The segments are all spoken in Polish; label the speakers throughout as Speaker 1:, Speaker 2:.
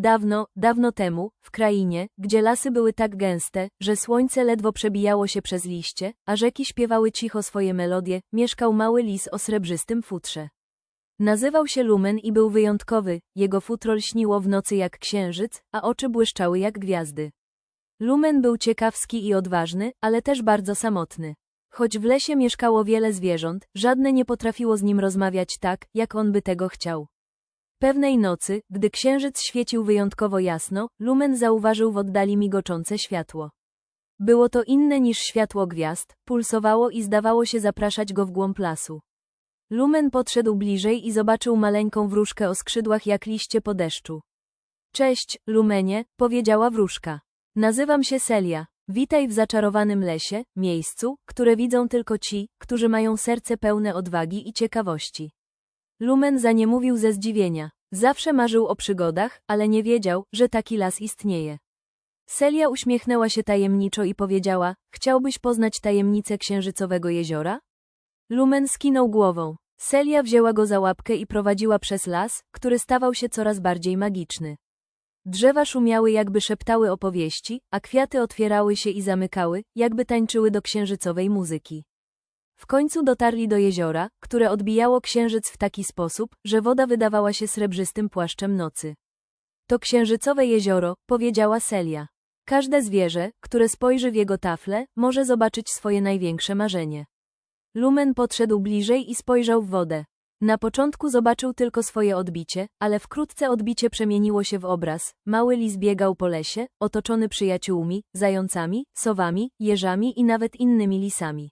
Speaker 1: Dawno, dawno temu, w krainie, gdzie lasy były tak gęste, że słońce ledwo przebijało się przez liście, a rzeki śpiewały cicho swoje melodie, mieszkał mały lis o srebrzystym futrze. Nazywał się Lumen i był wyjątkowy, jego futro lśniło w nocy jak księżyc, a oczy błyszczały jak gwiazdy. Lumen był ciekawski i odważny, ale też bardzo samotny. Choć w lesie mieszkało wiele zwierząt, żadne nie potrafiło z nim rozmawiać tak, jak on by tego chciał. Pewnej nocy, gdy księżyc świecił wyjątkowo jasno, Lumen zauważył w oddali migoczące światło. Było to inne niż światło gwiazd, pulsowało i zdawało się zapraszać go w głąb lasu. Lumen podszedł bliżej i zobaczył maleńką wróżkę o skrzydłach jak liście po deszczu. Cześć, Lumenie, powiedziała wróżka. Nazywam się Celia. Witaj w zaczarowanym lesie, miejscu, które widzą tylko ci, którzy mają serce pełne odwagi i ciekawości. Lumen zaniemówił ze zdziwienia. Zawsze marzył o przygodach, ale nie wiedział, że taki las istnieje. Celia uśmiechnęła się tajemniczo i powiedziała, chciałbyś poznać tajemnicę księżycowego jeziora? Lumen skinął głową. Celia wzięła go za łapkę i prowadziła przez las, który stawał się coraz bardziej magiczny. Drzewa szumiały jakby szeptały opowieści, a kwiaty otwierały się i zamykały, jakby tańczyły do księżycowej muzyki. W końcu dotarli do jeziora, które odbijało księżyc w taki sposób, że woda wydawała się srebrzystym płaszczem nocy. To księżycowe jezioro, powiedziała Celia. Każde zwierzę, które spojrzy w jego tafle, może zobaczyć swoje największe marzenie. Lumen podszedł bliżej i spojrzał w wodę. Na początku zobaczył tylko swoje odbicie, ale wkrótce odbicie przemieniło się w obraz. Mały lis biegał po lesie, otoczony przyjaciółmi, zającami, sowami, jeżami i nawet innymi lisami.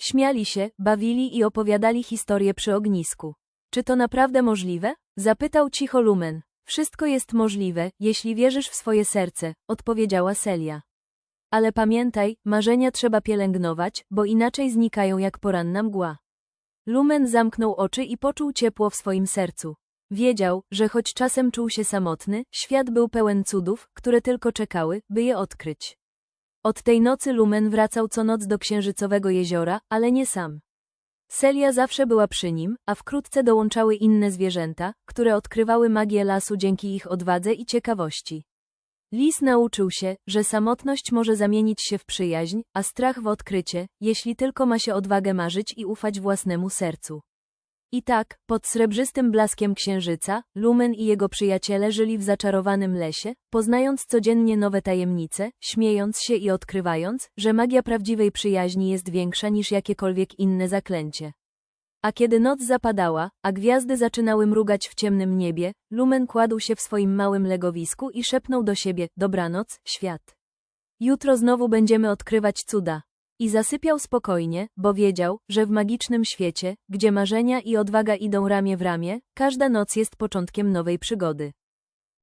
Speaker 1: Śmiali się, bawili i opowiadali historie przy ognisku. Czy to naprawdę możliwe? Zapytał cicho Lumen. Wszystko jest możliwe, jeśli wierzysz w swoje serce, odpowiedziała Celia. Ale pamiętaj, marzenia trzeba pielęgnować, bo inaczej znikają jak poranna mgła. Lumen zamknął oczy i poczuł ciepło w swoim sercu. Wiedział, że choć czasem czuł się samotny, świat był pełen cudów, które tylko czekały, by je odkryć. Od tej nocy Lumen wracał co noc do księżycowego jeziora, ale nie sam. Celia zawsze była przy nim, a wkrótce dołączały inne zwierzęta, które odkrywały magię lasu dzięki ich odwadze i ciekawości. Lis nauczył się, że samotność może zamienić się w przyjaźń, a strach w odkrycie, jeśli tylko ma się odwagę marzyć i ufać własnemu sercu. I tak, pod srebrzystym blaskiem księżyca, Lumen i jego przyjaciele żyli w zaczarowanym lesie, poznając codziennie nowe tajemnice, śmiejąc się i odkrywając, że magia prawdziwej przyjaźni jest większa niż jakiekolwiek inne zaklęcie. A kiedy noc zapadała, a gwiazdy zaczynały mrugać w ciemnym niebie, Lumen kładł się w swoim małym legowisku i szepnął do siebie, dobranoc, świat. Jutro znowu będziemy odkrywać cuda. I zasypiał spokojnie, bo wiedział, że w magicznym świecie, gdzie marzenia i odwaga idą ramię w ramię, każda noc jest początkiem nowej przygody.